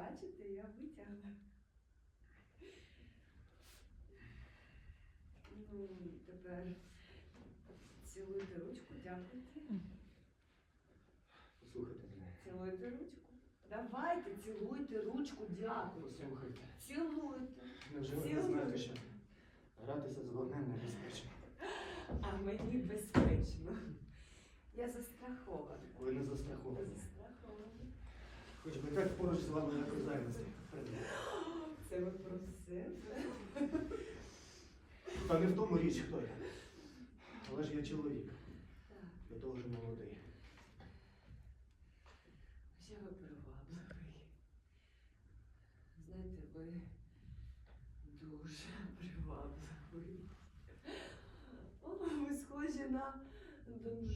бачите, я витягну. Ну, тепер цілуйте ручку, дякуйте. Послухайте мене. Цілуйте ручку. Давайте, цілуйте ручку, дякуйте. Послухайте. Цілуйте. Невже ви не знаєте, що гратися з вогнем небезпечно? А мені безпечно. Я застрахована. Ви не застраховані. Хоч би так поруч з вами не козаємося. Це ви про себе? Та не в тому річ, хто я. Але ж я чоловік. Я дуже молодий. Ще ви привабливий. Знаєте, ви дуже привабливий. О, ви схожі на Дон